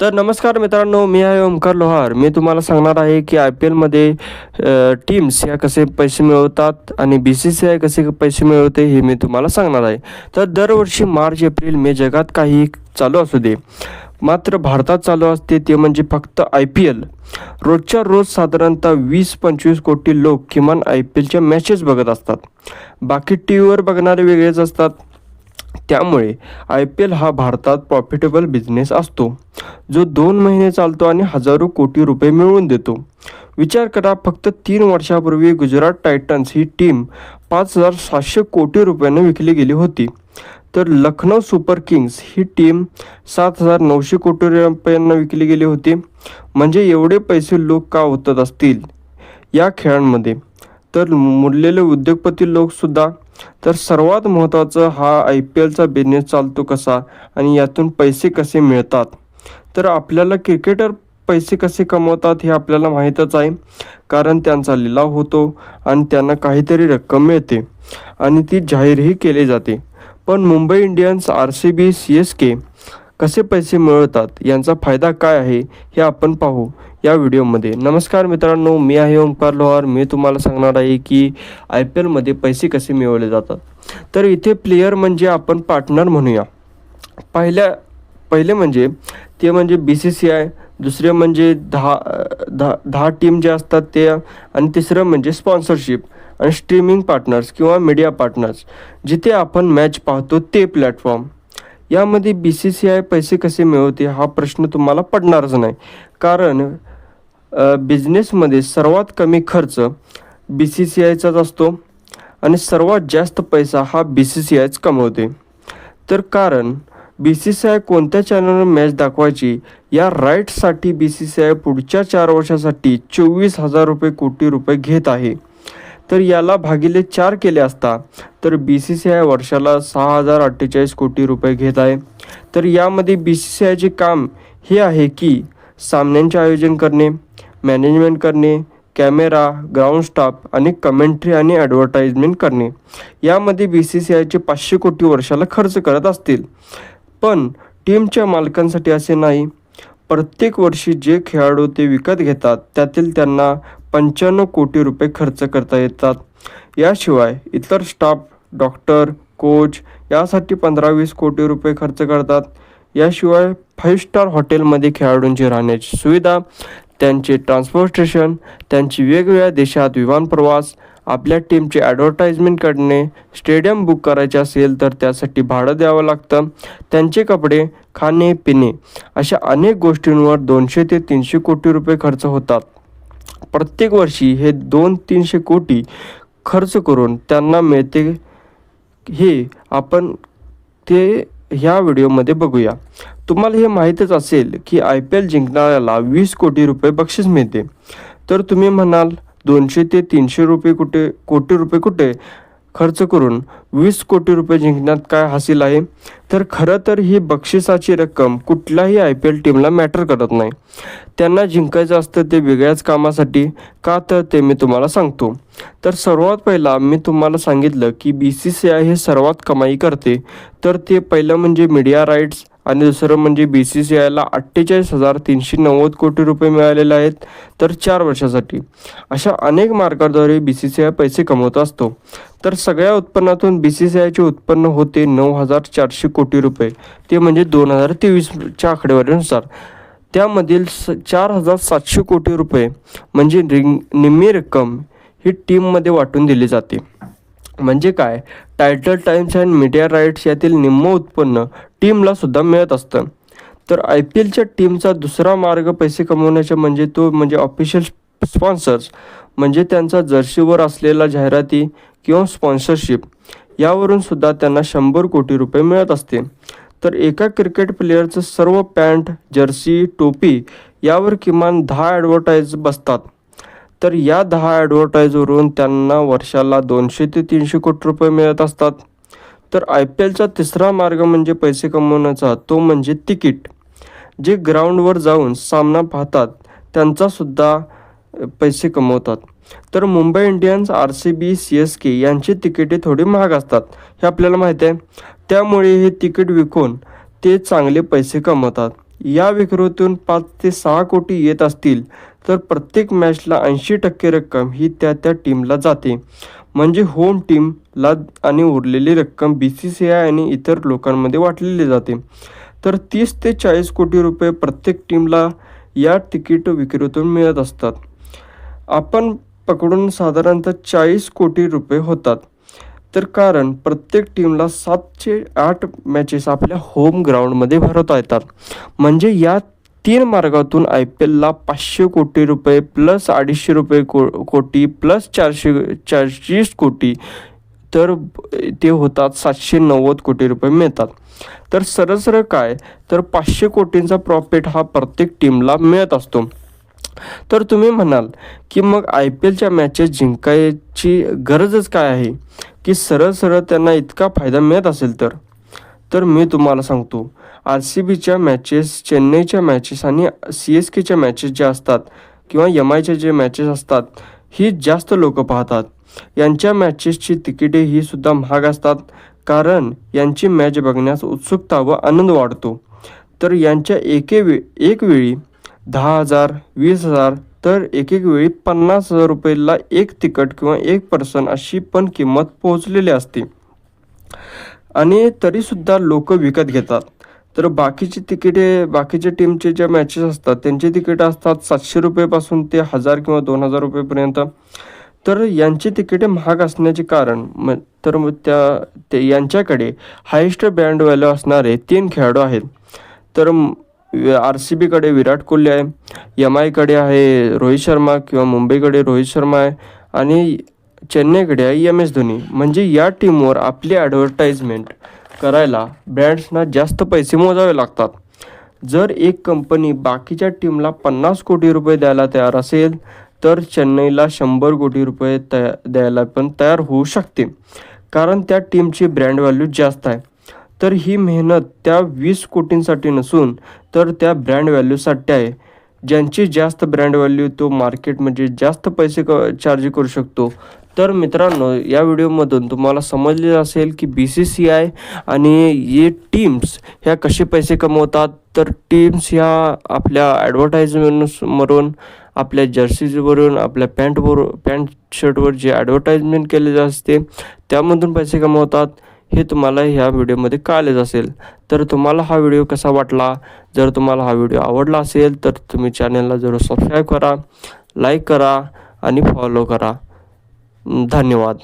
तर नमस्कार मित्रांनो मी आहे ओमकार लोहार. मी तुम्हाला सांगणार आहे की आय पी एलमध्ये टीम्स ह्या कसे पैसे मिळवतात आणि बी सी सी आय कसे पैसे मिळवते हे मी तुम्हाला सांगणार आहे. तर दरवर्षी मार्च एप्रिल मे जगात काही चालू असू दे. मात्र भारतात चालू असते ते म्हणजे फक्त आय पी एल रोजच्या रोज साधारणतः वीस पंचवीस कोटी लोक किमान आय पी एलच्या मॅचेस बघत असतात. बाकी टी व्हीवर बघणारे वेगळेच असतात. त्यामुळे आय पी एल हा भारतात प्रॉफिटेबल बिझनेस असतो. जो दोन महिने चालतो आणि हजारो कोटी रुपये मिळवून देतो. विचार करा फक्त तीन वर्षापूर्वी गुजरात टायटन्स ही टीम पाच हजार सातशे कोटी रुपयांना विकली गेली होती. तर लखनौ सुपर किंग्स ही टीम सात हजार नऊशे कोटी रुपयांना विकली गेली होती. म्हणजे एवढे पैसे लोक का ओतत असतील? या खेळांमध्ये. तर मुरलेले उद्योगपती लोकसुद्धा तर सर्वात महत्त्वाचं हा आय पी एलचा बिझनेस चालतो कसा आणि यातून पैसे कसे मिळतात? तर आपल्याला क्रिकेटर पैसे कसे कमवतात हे आपल्याला माहीतच आहे. कारण त्यांचा लिलाव होतो आणि त्यांना काहीतरी रक्कम मिळते आणि ती जाहीरही केली जाते. पण Mumbai Indians R C B C S K कसे पैसे मिळवतात यांचा फायदा काय आहे हे आपण पाहू. या व्हिडिओमध्ये. नमस्कार मित्रांनो मी आहे ओंकार लोहार. मी तुम्हाला सांगणार आहे की आय पी एलमध्ये पैसे कसे मिळवले जातात. तर इथे प्लेयर म्हणजे आपण पार्टनर म्हणूया. पहिल्या पहिले म्हणजे ते म्हणजे बी सी सी आय दुसरे म्हणजे दहा दहा दहा टीम जे असतात ते आणि तिसरं म्हणजे स्पॉन्सरशिप आणि स्ट्रीमिंग पार्टनर्स किंवा मीडिया पार्टनर्स जिथे आपण मॅच पाहतो ते प्लॅटफॉर्म यामध्ये बी सी सी आय पैसे कसे मिळवते हा प्रश्न तुम्हाला पडणारच नाही. कारण बिझनेसमध्ये सर्वात कमी खर्च बी सी सी आयचाच असतो आणि सर्वात जास्त पैसा हा बी सी सी आयच कमवते. तर कारण बी सी सी आय कोणत्या चॅनलवर मॅच दाखवायची? या राईटसाठी बी सी सी आय पुढच्या चार वर्षासाठी चोवीस हजार रुपये कोटी रुपये घेत आहे. तर याला भागिले चार केले असता तर बी सी सी आय वर्षाला सहा हजार अठ्ठेचाळीस कोटी रुपये घेत आहे. तर यामध्ये बी सी सी आयचे काम हे आहे की सामन्यांचे आयोजन करणे मॅनेजमेंट करणे कॅमेरा ग्राउंड स्टाफ आणि कमेंट्री आणि ॲडव्हर्टाईजमेंट करणे. यामध्ये बी सी सी आयचे पाचशे कोटी वर्षाला खर्च करत असतील. पण टीमच्या मालकांसाठी असे नाही. प्रत्येक वर्षी जे खेळाडू ते विकत घेतात त्यातील त्यांना पंच्याण्णव कोटी रुपये खर्च करता येतात. याशिवाय इतर स्टाफ डॉक्टर कोच यासाठी पंधरा वीस कोटी रुपये खर्च करतात. याशिवाय फाईव्ह स्टार हॉटेलमध्ये खेळाडूंची राहण्याची सुविधा त्यांचे ट्रान्सपोर्टेशन त्यांची वेगवेगळ्या देशात विमान प्रवास आपल्या टीमचे ॲडव्हर्टाईजमेंट करणे स्टेडियम बुक करायचे असेल तर त्यासाठी भाडं द्यावं लागतं त्यांचे कपडे खाणे पिणे अशा अनेक गोष्टींवर दोनशे ते तीनशे कोटी रुपये खर्च होतात. प्रत्येक वर्षी हे दोन तीनशे कोटी खर्च करून त्यांना मिळते हे आपण ते ह्या व्हिडिओमध्ये बघूया. तुम्हाला हे माहीतच असेल की आय पी एल जिंकणाऱ्याला वीस कोटी रुपये बक्षीस मिळते. तर तुम्ही म्हणाल दोनशे ते तीनशे रुपये कुठे कोटी रुपये कुठे? खर्च करून वीस कोटी रुपये जिंकण्यात काय हासिल आहे? तर खरं तर ही बक्षिसाची रक्कम कुठल्याही आय पी एल टीमला मॅटर करत नाही. त्यांना जिंकायचं असतं ते वेगळ्याच कामासाठी का तर ते मी तुम्हाला सांगतो. तर सर्वात पहिला मी तुम्हाला सांगितलं की बी सी सी आय हे सर्वात कमाई करते. तर ते पहिलं म्हणजे मीडिया राईट्स आणि दुसरं म्हणजे बी सी सी आयला अठ्ठेचाळीस हजार तीनशे नव्वद कोटी रुपये मिळालेले आहेत तर चार वर्षासाठी. अशा अनेक मार्गाद्वारे बी सी सी आय पैसे कमवत असतो. तर सगळ्या उत्पन्नातून बी सी सी आयचे उत्पन्न होते नऊ हजार चारशे कोटी रुपये. ते म्हणजे दोन हजार तेवीसच्या आकडेवारीनुसार. त्यामधील स चार हजार सातशे कोटी रुपये म्हणजे रिंग निम्मी रक्कम ही टीममध्ये वाटून दिली जाते. म्हणजे काय? Title times and media rights यातील निम्म उत्पन्न टीमला सुद्धा मिळत असतं. तर आय पी एलच्या टीमचा दुसरा मार्ग पैसे कमवण्याचा म्हणजे तो म्हणजे ऑफिशियल स्पॉन्सर्स म्हणजे त्यांचा जर्सीवर असलेला जाहिराती किंवा स्पॉन्सरशिप यावरून सुद्धा त्यांना शंभर कोटी रुपये मिळत असते तर एका क्रिकेट प्लेअरचं सर्व पॅन्ट जर्सी टोपी यावर किमान दहा ॲडव्हर्टाईज बसतात. तर या दहा ॲडव्हर्टाईजवरून त्यांना वर्षाला दोनशे ते तीनशे कोटी रुपये मिळत असतात. तर आय पी एलचा तिसरा मार्ग म्हणजे पैसे कमवण्याचा तो म्हणजे तिकीट. जे ग्राउंडवर जाऊन सामना पाहतात त्यांचासुद्धा पैसे कमवतात. तर Mumbai Indians R C B C S K यांची तिकिटे थोडी महाग असतात हे आपल्याला माहीत आहे. त्यामुळे हे तिकीट विकून ते चांगले पैसे कमवतात. या विक्रीतून पाच ते सहा कोटी येत असतील तर प्रत्येक मॅचला ऐंशी टक्के रक्कम ही त्या त्या टीमला जाते. म्हणजे होम टीमला आणि उरलेली रक्कम बी सी सी आय आणि इतर लोकांमध्ये वाटलेली जाते. तर तीस ते चाळीस कोटी रुपये प्रत्येक टीमला या तिकीट विक्रीतून मिळत असतात. आपण पकडून साधारणतः चाळीस कोटी रुपये होतात. तर कारण प्रत्येक टीमला सातशे आठ मॅचेस आपल्या होम ग्राउंडमध्ये भरवता येतात. म्हणजे या तीन मार्गातून आय पी एलला पाचशे कोटी रुपये प्लस अडीचशे रुपये को कोटी प्लस चारशे चारशेच कोटी तर ते होतात सातशे नव्वद कोटी रुपये मिळतात. तर सरळ सरळ काय? तर पाचशे कोटींचा प्रॉफिट हा प्रत्येक टीमला मिळत असतो. तर तुम्ही म्हणाल की मग आय पी एलच्या मॅचेस जिंकायची गरजच काय आहे? की सरळ सरळ त्यांना इतका फायदा मिळत असेल तर? तर मी तुम्हाला सांगतो आर सी बीच्या मॅचेस चेन्नईच्या मॅचेस आणि सी एस केच्या मॅचेस ज्या असतात किंवा एम आयच्या जे मॅचेस असतात ही जास्त लोक पाहतात. यांच्या मॅचेसची तिकिटे ही सुद्धा महाग असतात कारण यांची मॅच बघण्यास उत्सुकता व आनंद वाढतो. तर यांच्या एके वे एक वेळी दहा हजार वीस हजार तर एक एक वेळी पन्नास हजार रुपयेला एक तिकट किंवा एक पर्सन अशी पण किंमत पोहोचलेली असते. आणि तरीसुद्धा लोक विकत घेतात. तर बाकीची तिकिटे बाकीच्या टीमचे ज्या मॅचेस असतात त्यांची तिकीटं असतात सातशे रुपयेपासून ते हजार किंवा दोन हजार रुपयेपर्यंत. तर यांची तिकिटे महाग असण्याचे कारण म तर मग त्या ते यांच्याकडे हायेस्ट बँड व्हॅल्यू असणारे तीन खेळाडू आहेत. तर आर सी बीकडे विराट कोहली आहे एम आयकडे आहे रोहित शर्मा किंवा मुंबईकडे रोहित शर्मा आहे आणि चेन्नईकडे आहे एम एस धोनी. म्हणजे या टीमवर आपली ॲडव्हर्टाइजमेंट करायला ब्रँड्सना जास्त पैसे मोजावे लागतात. जर एक कंपनी बाकीच्या टीमला पन्नास कोटी रुपये द्यायला तयार असेल तर चेन्नईला शंभर कोटी रुपये तया द्यायला पण तयार होऊ शकते. कारण त्या टीमची ब्रँड व्हॅल्यू जास्त आहे. तर ही मेहनत त्या वीस कोटींसाठी नसून तर त्या ब्रँड व्हॅल्यूसाठी आहे. ज्यांची जास्त ब्रँड व्हॅल्यू तो मार्केट म्हणजे जास्त पैसे क चार्ज करू शकतो. तर मित्रांनो या व्हिडिओमधून तुम्हाला समजले असेल की बी सी सी आय आणि ये टीम्स ह्या कसे पैसे कमवतात. तर टीम्स ह्या आपल्या ॲडव्हर्टाईजमेंटवरून आपल्या जर्सीजवरून आपल्या पॅन्टवर पॅन्ट शर्टवर जे ॲडव्हर्टाईजमेंट केलेले असते त्यामधून पैसे कमवतात. हे तुम्हाला ह्या व्हिडिओमध्ये कळलेच असेल. तर तुम्हाला हा व्हिडिओ कसा वाटला? जर तुम्हाला हा व्हिडिओ आवडला असेल तर तुम्ही चॅनलला जरूर सबस्क्राईब करा लाईक करा आणि फॉलो करा. धन्यवाद.